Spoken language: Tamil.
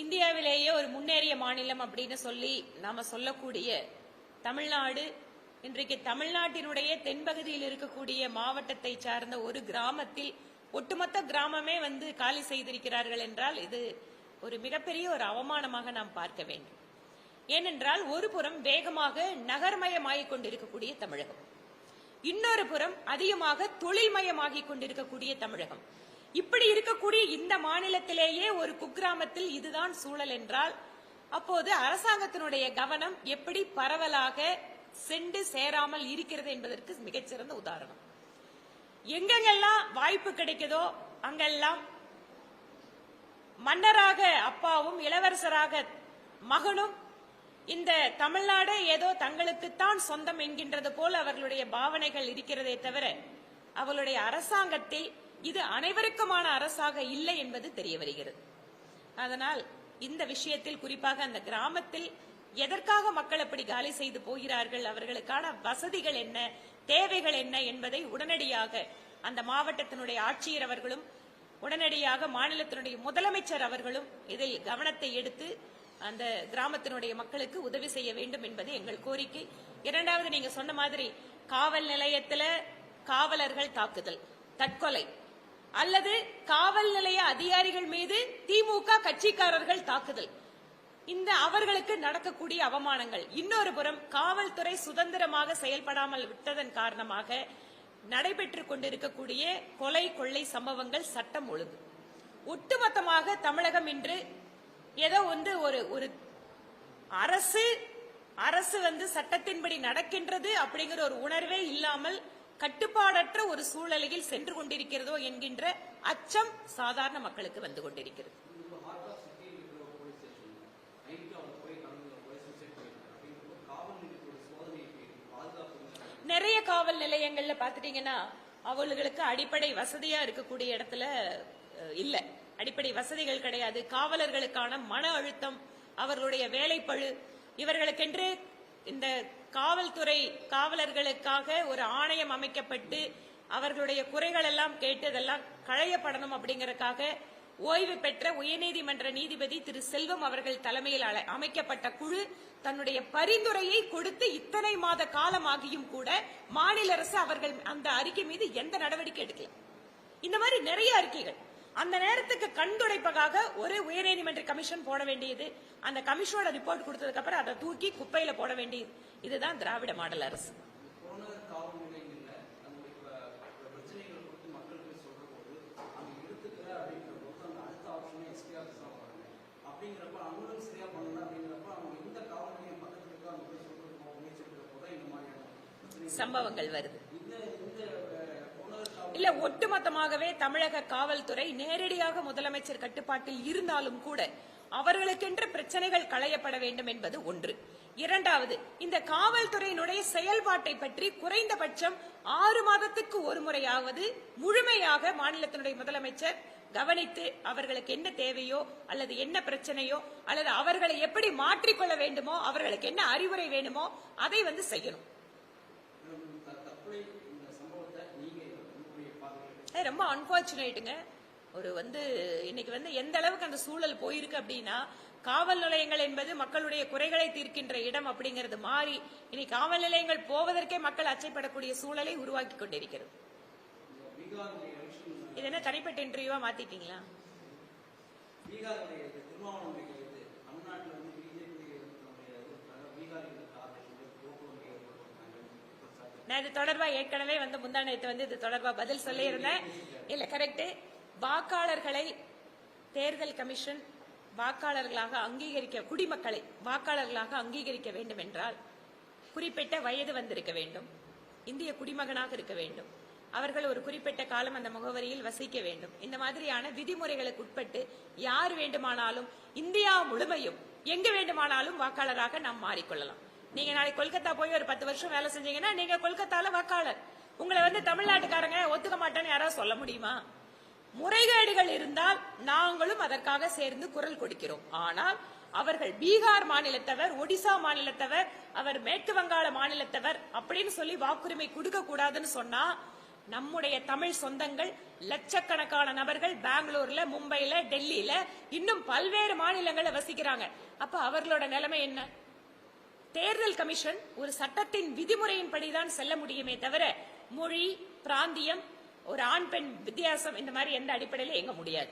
இந்தியாவிலேயே ஒரு முன்னேறிய மாநிலம் அப்படின்னு சொல்லி நாம சொல்லக்கூடிய தமிழ்நாடு இன்றைக்கு தமிழ்நாட்டினுடைய தென்பகுதியில் இருக்கக்கூடிய மாவட்டத்தை சார்ந்த ஒரு கிராமத்தில் ஒட்டுமொத்த கிராமமே வந்து காலி செய்திருக்கிறார்கள் என்றால் இது ஒரு மிகப்பெரிய ஒரு அவமானமாக நாம் பார்க்க வேண்டும். ஏனென்றால் ஒரு புறம் வேகமாக நகர்மயமாகிக் கொண்டிருக்கக்கூடிய தமிழகம். இன்னொரு புறம் அதிகமாக தொழில்மயமாகிக் கொண்டிருக்கக்கூடிய தமிழகம். இப்படி இருக்கக்கூடிய இந்த மாநிலத்திலேயே ஒரு குக்கிராமத்தில் இதுதான் சூழல் என்றால் அப்போது அரசாங்கத்தினுடைய கவனம் எப்படி பரவலாக சென்று சேராமல் இருக்கிறது என்பதற்கு மிகச்சிறந்த உதாரணம். எங்கெங்கெல்லாம் வாய்ப்பு கிடைக்குதோ அங்கெல்லாம் மன்னராக அப்பாவும் இளவரசராக மகனும் இந்த தமிழ்நாடு ஏதோ தங்களுக்குத்தான் சொந்தம் என்கின்றது போல் அவர்களுடைய பாவனைகள் இருக்கிறதே தவிர அவர்களுடைய அரசாங்கத்தில் இது அனைவருக்குமான அரசாக இல்லை என்பது தெரிய வருகிறது. அதனால் இந்த விஷயத்தில் குறிப்பாக அந்த கிராமத்தில் எதற்காக மக்கள் அப்படி காலி செய்து போகிறார்கள் அவர்களுக்கான வசதிகள் என்ன தேவைகள் என்ன என்பதை உடனடியாக அந்த மாவட்டத்தினுடைய ஆட்சியர் அவர்களும் உடனடியாக மாநிலத்தினுடைய முதலமைச்சர் அவர்களும் இதில் கவனத்தை எடுத்து அந்த கிராமத்தினுடைய மக்களுக்கு உதவி செய்ய வேண்டும் என்பது எங்கள் கோரிக்கை. இரண்டாவது நீங்க சொன்ன மாதிரி காவல் நிலையத்தில் காவலர்கள் தாக்குதல் தற்கொலை. அல்லது காவல் நிலைய அதிகாரிகள் மீது திமுக கட்சிக்காரர்கள் தாக்குதல். இந்த அவர்களுக்கு நடக்கக்கூடிய அவமானங்கள். இன்னொரு புறம் காவல்துறை சுதந்திரமாக செயல்படாமல் விட்டதன் காரணமாக நடைபெற்றுக் கொண்டிருக்கக்கூடிய கொலை கொள்ளை சம்பவங்கள் சட்டம் ஒழுங்கு. ஒட்டுமொத்தமாக தமிழகம் இன்று ஏதோ வந்து ஒரு ஒரு அரசு அரசு வந்து சட்டத்தின்படி நடக்கின்றது அப்படிங்கிற ஒரு உணர்வே இல்லாமல் கட்டுப்பாடற்ற ஒரு சூழலில் சென்று கொண்டிருக்கிறதோ என்கின்ற அச்சம் சாதாரண மக்களுக்கு வந்து கொண்டிருக்கிறது. நிறைய காவல் நிலையங்கள்ல பாத்துட்டீங்கன்னா அவர்களுக்கு அடிப்படை வசதியா இருக்கக்கூடிய இடத்துல இல்ல. அடிப்படை வசதிகள் கிடையாது. காவலர்களுக்கான மன அழுத்தம் அவர்களுடைய வேலைப்பழு இவர்களுக்கென்று இந்த காவல்துறை காவலர்களுக்காக ஒரு ஆணையம் அமைக்கப்பட்டு அவர்களுடைய குறைகள் எல்லாம் கேட்டு அதெல்லாம் களையப்படணும் அப்படிங்கறக்காக ஓய்வு பெற்ற உயர்நீதிமன்ற நீதிபதி திரு செல்வம் அவர்கள் தலைமையில் அமைக்கப்பட்ட குழு தன்னுடைய பரிந்துரையை கொடுத்து இத்தனை மாத காலமாகியும் கூட மாநில அரசு அவர்கள் அந்த அறிக்கை மீது எந்த நடவடிக்கை எடுக்கல. இந்த மாதிரி நிறைய அறிக்கைகள். அந்த நேரத்துக்கு கண்துடைப்பதாக ஒரு உயர்நீதிமன்ற கமிஷன் போட வேண்டியது. அந்த கமிஷனோட ரிப்போர்ட் கொடுத்ததுக்கு அப்புறம் அதை தூக்கி குப்பையில போட வேண்டியது. இதுதான் திராவிட மாடல் அரசு. சம்பவங்கள் வருது இந்த இந்த அஹ், புறநகர் காவல் இல்ல ஒட்டுமொத்தமாகவே தமிழக காவல்துறை நேரடியாக முதலமைச்சர் கட்டுப்பாட்டில் இருந்தாலும் கூட அவர்களுக்கென்று பிரச்சனைகள் களையப்பட வேண்டும் என்பது ஒன்று. இரண்டாவது இந்த காவல்துறையினுடைய செயல்பாட்டை பற்றி குறைந்தபட்சம் ஆறு மாதத்துக்கு ஒரு முறையாவது முழுமையாக மாநிலத்தினுடைய முதலமைச்சர் கவனித்து அவர்களுக்கு என்ன தேவையோ அல்லது என்ன பிரச்சனையோ அல்லது அவர்களை எப்படி மாற்றிக்கொள்ள வேண்டுமோ அவர்களுக்கு என்ன அறிவுரை வேணுமோ அதை வந்து செய்யணும். அது ரொம்ப அன்பார்ச்சுனேட்டுங்க ஒரு வந்து இன்னைக்கு வந்து எந்த அளவுக்கு அந்த சூழல் போயிருக்கு அப்படின்னா காவல் நிலையங்கள் என்பது மக்களுடைய குறைகளை தீர்க்கின்ற இடம் அப்படிங்கிறது மாறி இனி காவல் நிலையங்கள் போவதற்கே மக்கள் அச்சைப்படக்கூடிய சூழலை உருவாக்கி கொண்டிருக்கிறது. இது என்ன தனிப்பட்ட இன்டர்வியூவா மாத்திட்டீங்களா? நான் இது தொடர்பா ஏற்கனவே வந்து முந்தானயத்தை வந்து இது தொடர்பா பதில் சொல்லியிருந்தேன். இல்ல கரெக்டு வாக்காளர்களை தேர்தல் கமிஷன் வாக்காளர்களாக அங்கீகரிக்க குடிமக்களை வாக்காளர்களாக அங்கீகரிக்க வேண்டும் என்றால் குறிப்பிட்ட வயது வந்திருக்க வேண்டும். இந்திய குடிமகனாக இருக்க வேண்டும். அவர்கள் ஒரு குறிப்பிட்ட காலம் அந்த முகவரியில் வசிக்க வேண்டும். இந்த மாதிரியான விதிமுறைகளுக்கு உட்பட்டு யார் வேண்டுமானாலும் இந்தியா முழுமையும் எங்கு வேண்டுமானாலும் வாக்காளராக நாம் மாறிக்கொள்ளலாம். நீங்க நாளைக்கு கொல்கத்தா போய் ஒரு பத்து வருஷம் வேலை செஞ்சீங்கன்னா நீங்க கொல்கத்தால வாக்காளர். உங்களை வந்து தமிழ்நாட்டுக்காரங்க ஒத்துக்க மாட்டேன்னு யாராவது சொல்ல முடியுமா? முறைகேடுகள் இருந்தால் நாங்களும் அதற்காக சேர்ந்து குரல் கொடுக்கிறோம். ஆனால் அவர்கள் பீகார் மாநிலத்தவர் ஒடிசா மாநிலத்தவர் அவர் மேற்கு வங்காள மாநிலத்தவர் அப்படின்னு சொல்லி வாக்குரிமை கொடுக்க கூடாதுன்னு சொன்னா நம்முடைய தமிழ் சொந்தங்கள் லட்சக்கணக்கான நபர்கள் பெங்களூர்ல மும்பைல டெல்லியில இன்னும் பல்வேறு மாநிலங்களை வசிக்கிறாங்க. அப்ப அவர்களோட நிலைமை என்ன? தேர்தல் கமிஷன் ஒரு சட்டத்தின் விதிமுறையின்படிதான் செல்ல முடியுமே தவிர மொழி பிராந்தியம் ஒரு ஆண் பெண் வித்தியாசம் இந்த மாதிரி எந்த அடிப்படையில இயங்க முடியாது.